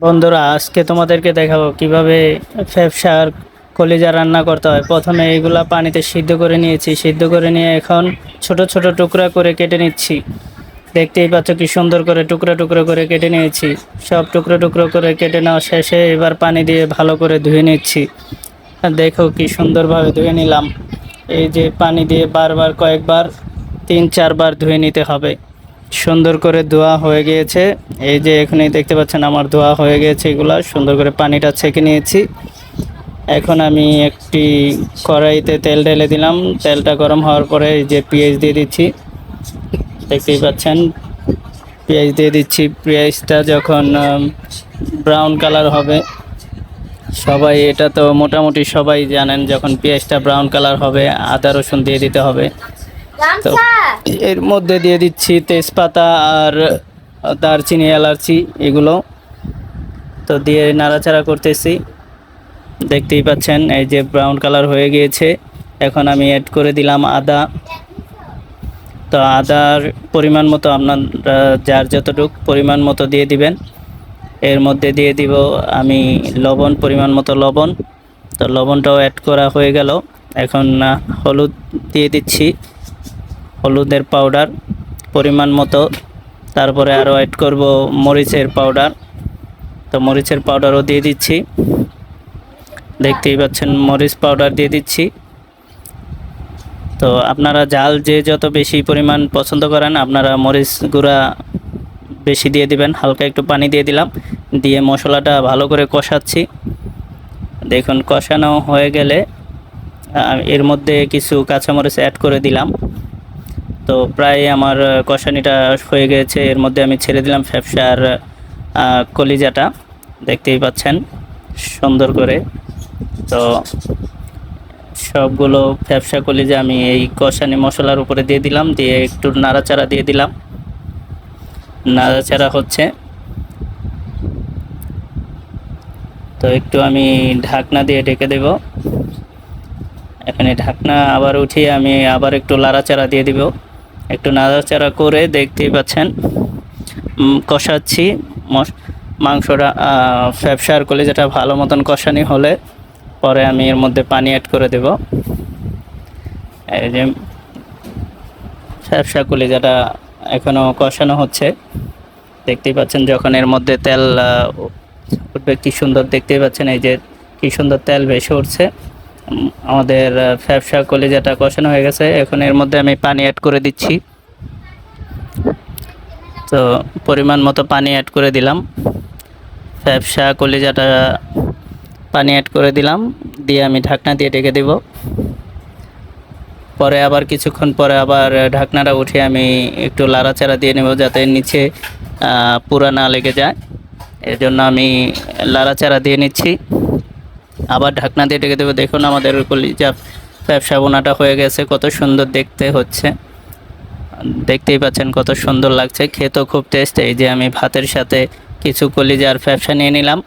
বন্ধুরা, আজকে তোমাদেরকে দেখাবো কীভাবে ফ্যাপসার কলিজা রান্না করতে হয়। প্রথমে এগুলা পানিতে সিদ্ধ করে নিয়েছি। সিদ্ধ করে নিয়ে এখন ছোট ছোট টুকরা করে কেটে নিচ্ছি। দেখতেই পাচ্ছ কি সুন্দর করে টুকরা টুকরো করে কেটে নিয়েছি। সব টুকরো টুকরো করে কেটে নেওয়া শেষে এবার পানি দিয়ে ভালো করে ধুয়ে নিচ্ছি। দেখো কি সুন্দরভাবে ধুয়ে নিলাম। এই যে পানি দিয়ে বারবার কয়েকবার, তিন চারবার ধুয়ে নিতে হবে। সুন্দর করে ধোয়া হয়ে গিয়েছে। এই যে এখানেই দেখতে পাচ্ছেন আমার ধোয়া হয়ে গিয়েছে এগুলা। সুন্দর করে পানিটা ছেঁকে নিয়েছি। এখন আমি একটি কড়াইতে তেল ঢেলে দিলাম। তেলটা গরম হওয়ার পরে এই যে পেঁয়াজ দিয়ে দিচ্ছি। দেখতেই পাচ্ছেন, পেঁয়াজ দিয়ে দিচ্ছি। পেঁয়াজটা যখন ব্রাউন কালার হবে, সবাই এটা তো মোটামুটি সবাই জানেন, যখন পেঁয়াজটা ব্রাউন কালার হবে, আদা রসুন দিয়ে দিতে হবে। এর মধ্যে দিয়ে দিচ্ছি তেজপাতা আর দারচিনি, এলাচি এগুলো। তো দিয়ে নাড়াচাড়া করতেছি। দেখতেই পাচ্ছেন, এই যে ব্রাউন কালার হয়ে গিয়েছে। এখন আমি অ্যাড করে দিলাম আদা। তো আদার পরিমাণ মতো আপনারা যার যতটুক পরিমাণ মতো দিয়ে দিবেন। এর মধ্যে দিয়ে দিব আমি লবণ, পরিমাণ মতো লবণ। তো লবণটাও অ্যাড করা হয়ে গেল। এখন হলুদ দিয়ে দিচ্ছি। হলুদের পাউডার পরিমাণ মতো। তারপরে আরও অ্যাড করব মরিচের পাউডার তো মরিচের পাউডারও দিয়ে দিচ্ছি। দেখতেই পাচ্ছেন, মরিচ পাউডার দিয়ে দিচ্ছি। তো আপনারা জাল যে যত বেশি পরিমাণ পছন্দ করেন, আপনারা মরিচ গুঁড়া বেশি দিয়ে দিবেন। হালকা একটু পানি দিয়ে দিলাম। দিয়ে মশলাটা ভালো করে কষাচ্ছি। দেখুন, কষানো হয়ে গেলে এর মধ্যে কিছু কাঁচামরিচ অ্যাড করে দিলাম। তো প্রায় আমার কষানিটা হয়ে গেছে। এর মধ্যে আমি ছেড়ে দিলাম ফ্যাপসার কলিজাটা। দেখতেই পাচ্ছেন, সুন্দর করে। তো সবগুলো ফ্যাপসা কলিজা আমি এই কষানি মশলার উপরে দিয়ে দিলাম, দিয়ে একটু নাড়াচাড়া দিয়ে দিলাম। নাড়াচাড়া হচ্ছে। তো একটু আমি ঢাকনা দিয়ে ঢেকে দেব। এখানে ঢাকনা আবার উঠিয়ে আমি আবার একটু লাড়াচাড়া দিয়ে দিব। একটু নাড়াচাড়া করে দেখতেই পাচ্ছেন। কষাচ্ছি। মাংসটা ফ্যাপসার যেটা ভালো মতন কষানি হলে পরে আমি এর মধ্যে পানি অ্যাড করে দেব। এই যে ফ্যাপসা কলিজাটা এখনও কষানো হচ্ছে, দেখতেই পাচ্ছেন যখন এর মধ্যে তেল উঠবে, কি সুন্দর দেখতেই পাচ্ছেন এই যে কি সুন্দর তেল ভেসে উঠছে। আমাদের আহ, ফ্যাপসা কলিজাটা কষানো হয়ে গেছে। এখন এর মধ্যে আমি পানি অ্যাড করে দিচ্ছি। তো পরিমাণ মতো পানি অ্যাড করে দিলাম। ফ্যাপসা কলিজাটা পানি অ্যাড করে দিলাম। দিয়ে আমি ঢাকনা দিয়ে ঢেকে দেব। পরে আবার কিছুক্ষণ পরে আবার ঢাকনাটা উঠে আমি একটু লাড়াচাড়া দিয়ে নেব যাতে নিচে পুরা না লেগে যায়। এর জন্য আমি লাড়াচাড়া দিয়ে নিচ্ছি। আবার ঢাকনা দিয়ে ঢেকে দেবো। দেখুন আমাদের কলিজা ব্যবসা বোনাটা হয়ে গেছে, কত সুন্দর দেখতে হচ্ছে। দেখতেই পাচ্ছেন কত সুন্দর লাগছে, খেতেও খুব টেস্ট এই যে আমি ভাতের সাথে কিছু কলিজার ব্যবসা নিয়ে নিলাম।